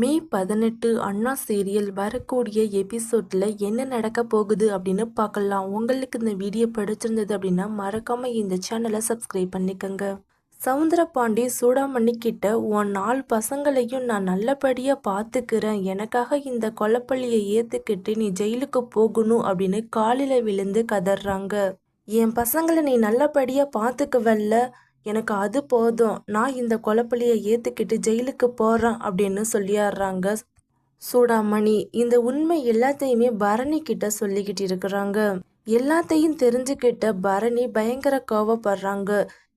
மே பதினெட்டு அண்ணா சீரியல் வரக்கூடிய எபிசோடில் என்ன நடக்க போகுது அப்படின்னு பார்க்கலாம். உங்களுக்கு இந்த வீடியோ பிடிச்சிருந்தது அப்படின்னா மறக்காமல் இந்த சேனலை சப்ஸ்கிரைப் பண்ணிக்கோங்க. சவுந்தரபாண்டி சூடாமணி கிட்ட உன் நாலு பசங்களையும் நான் நல்லபடியாக பார்த்துக்கிறேன் எனக்காக இந்த கொலப்பள்ளியை ஏற்றுக்கிட்டு நீ ஜெயிலுக்கு போகணும் அப்படின்னு காலில் விழுந்து கதறாங்க. என் பசங்களை நீ நல்லபடியாக பார்த்துக்குவல்ல எனக்கு அது போதும். நான் இந்த கொலப்பலியை ஏற்றுக்கிட்டு ஜெயிலுக்கு போகிறேன் அப்படின்னு சொல்லிடுறாங்க சூடாமணி. இந்த உண்மை எல்லாத்தையுமே பரணி கிட்ட சொல்லிக்கிட்டு இருக்கிறாங்க. எல்லாத்தையும் தெரிஞ்சுக்கிட்ட பரணி பயங்கர கோவப்படுறாங்க.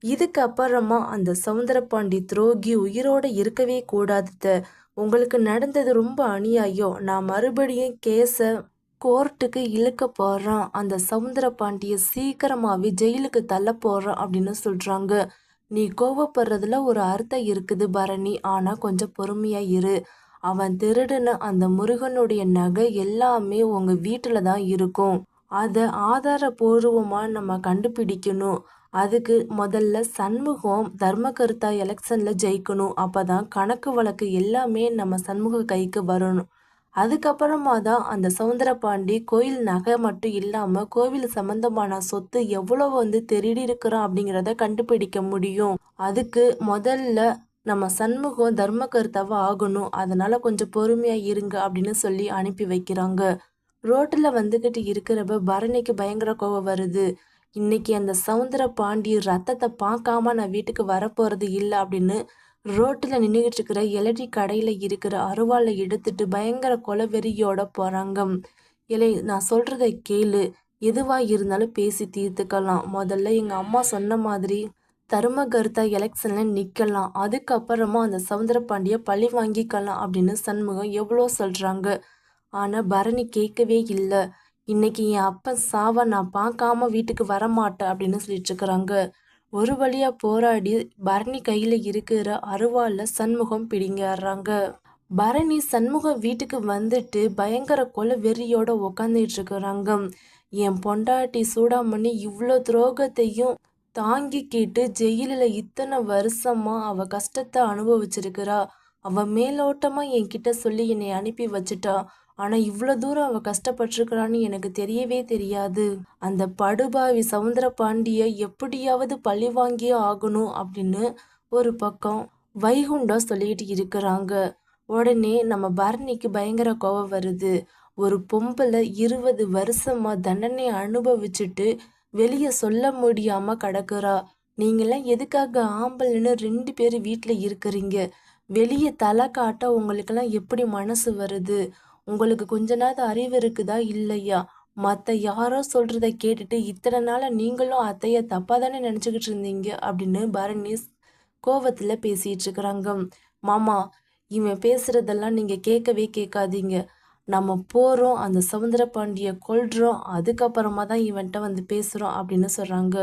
இதுக்கப்புறமா அந்த சவுந்தரபாண்டி துரோகி உயிரோட இருக்கவே கூடாதுத உங்களுக்கு நடந்தது ரொம்ப அநியாயம். நான் மறுபடியும் கேஸை கோர்ட்டுக்கு இழுக்க போகிறான் அந்த சவுந்தர பாண்டிய சீக்கிரமாகவே ஜெயிலுக்கு தள்ள போகிறான் அப்படின்னு சொல்கிறாங்க நீ கோவப்படுறதுல ஒரு அர்த்தம் இருக்குது பரணி. ஆனால் கொஞ்சம் பொறுமையாக இரு. அவன் திருடுன அந்த முருகனுடைய நகை எல்லாமே உங்கள் வீட்டில் தான் இருக்கும். அதை ஆதாரபூர்வமாக நம்ம கண்டுபிடிக்கணும். அதுக்கு முதல்ல சண்முகம் தர்மகர்த்தா எலெக்ஷனில் ஜெயிக்கணும். அப்போ தான் கணக்கு வழக்கு எல்லாமே நம்ம சண்முக கைக்கு வரணும். அதுக்கப்புறமா தான் அந்த சவுந்தரபாண்டி கோயில் நகை மட்டும் இல்லாமல் கோவில் சம்பந்தமான சொத்து எவ்வளோ வந்து திருடி இருக்கிறோம் அப்படிங்கிறத கண்டுபிடிக்க முடியும். அதுக்கு முதல்ல நம்ம சண்முகம் தர்ம கருத்தாவா ஆகணும். அதனால கொஞ்சம் பொறுமையாக இருங்க அப்படின்னு சொல்லி அனுப்பி வைக்கிறாங்க. ரோட்டில் வந்துக்கிட்டு இருக்கிறப்ப பரணிக்கு பயங்கர கோவம் வருது. இன்னைக்கு அந்த சவுந்தர பாண்டி ரத்தத்தை பார்க்காம நான் வீட்டுக்கு வரப்போகிறது இல்லை அப்படின்னு ரோட்டில் நின்றுக்கிட்டு இருக்கிற இளநி கடையில் இருக்கிற அருவாளை எடுத்துட்டு பயங்கர கொலவெறியோட போகிறாங்க இலை நான் சொல்கிறத கேளு. எதுவாக இருந்தாலும் பேசி தீர்த்துக்கலாம். முதல்ல எங்கள் அம்மா சொன்ன மாதிரி தருமகர்த்தா எலெக்ஷனில் நிற்கலாம் அதுக்கப்புறமா அந்த சவுந்தர பாண்டிய பழி வாங்கிக்கலாம் அப்படின்னு சண்முகம் எவ்வளோ சொல்கிறாங்க ஆனால் பரணி கேட்கவே இல்லை. இன்னைக்கு என் அப்பன் சாவை நான் பார்க்காம வீட்டுக்கு வரமாட்டேன் அப்படின்னு சொல்லிட்டு இருக்கிறாங்க. ஒரு வழியா போராடி பரணி கையில இருக்கிற அருவால சண்முகம் பிடிங்கிறாங்க பரணி சண்முகம் வீட்டுக்கு வந்துட்டு பயங்கர கொலை வெறியோட உக்காந்துட்டு இருக்கிறாங்க. என் பொண்டாட்டி சூடாமணி இவ்வளோ துரோகத்தையும் தாங்கிக்கிட்டு ஜெயிலில் இத்தனை வருஷமா அவ கஷ்டத்தை அனுபவிச்சிருக்கிறா. அவ மேலோட்டமா என்கிட்ட சொல்லி என்னை அனுப்பி வச்சுட்டா. ஆனால் இவ்வளோ தூரம் அவள் கஷ்டப்பட்டிருக்கிறான்னு எனக்கு தெரியவே தெரியாது. அந்த படுபாவி சவுந்தர பாண்டியை எப்படியாவது பழி வாங்கியே ஆகணும் அப்படின்னு ஒரு பக்கம் வைகுண்டா சொல்லிட்டு இருக்கிறாங்க. உடனே நம்ம பரணிக்கு பயங்கர கோவம் வருது. ஒரு பொம்பளை இருபது வருஷமா தண்டனை அனுபவிச்சுட்டு வெளியே சொல்ல முடியாம கிடக்குறா. நீங்களாம் எதுக்காக ஆம்பளைன்னு ரெண்டு பேர் வீட்டில் இருக்கிறீங்க? வெளியே தலை காட்ட உங்களுக்கெல்லாம் எப்படி மனசு வருது? உங்களுக்கு கொஞ்ச நாள் அறிவு இருக்குதா? இல்லையா? மற்ற யாரோ சொல்கிறத கேட்டுட்டு இத்தனை நாளாக நீங்களும் அத்தையை தப்பாக தானே நினச்சிக்கிட்டு இருந்தீங்க? அப்படின்னு பரணிஸ் கோவத்தில் பேசிகிட்டு இருக்கிறாங்க. மாமா இவன் பேசுகிறதெல்லாம் நீங்கள் கேட்கவே கேட்காதீங்க. நம்ம போகிறோம் அந்த சுதந்திர பாண்டியை கொள்கிறோம் அதுக்கப்புறமா தான் இவன்கிட்ட வந்து பேசுகிறோம் அப்படின்னு சொல்கிறாங்க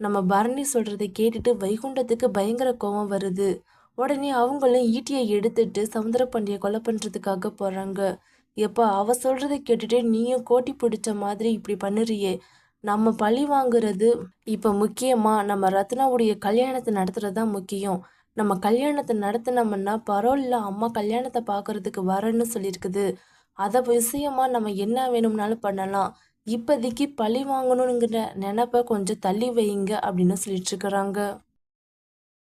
நம்ம பரணி சொல்கிறத கேட்டுட்டு வைகுண்டத்துக்கு பயங்கர கோபம் வருது. உடனே அவங்களும் ஈட்டியை எடுத்துட்டு சமுத்திர பாண்டியை கொலை பண்ணுறதுக்காக போகிறாங்க எப்போ அவ சொல்கிறத கேட்டுட்டு நீயும் கோட்டி பிடிச்ச மாதிரி இப்படி பண்ணுறியே. நம்ம பழி வாங்குறது இப்போ முக்கியமாக நம்ம ரத்னாவுடைய கல்யாணத்தை நடத்துகிறது தான் முக்கியம். நம்ம கல்யாணத்தை நடத்தினோம்னா பரவாயில்ல அம்மா கல்யாணத்தை பார்க்கறதுக்கு வரேன்னு சொல்லியிருக்குது. அதை விஷயமா நம்ம என்ன வேணும்னாலும் பண்ணலாம். இப்போதைக்கு பழி வாங்கணுங்கிற நினப்ப கொஞ்சம் தள்ளி வைங்க அப்படின்னு சொல்லிட்டு இருக்கிறாங்க.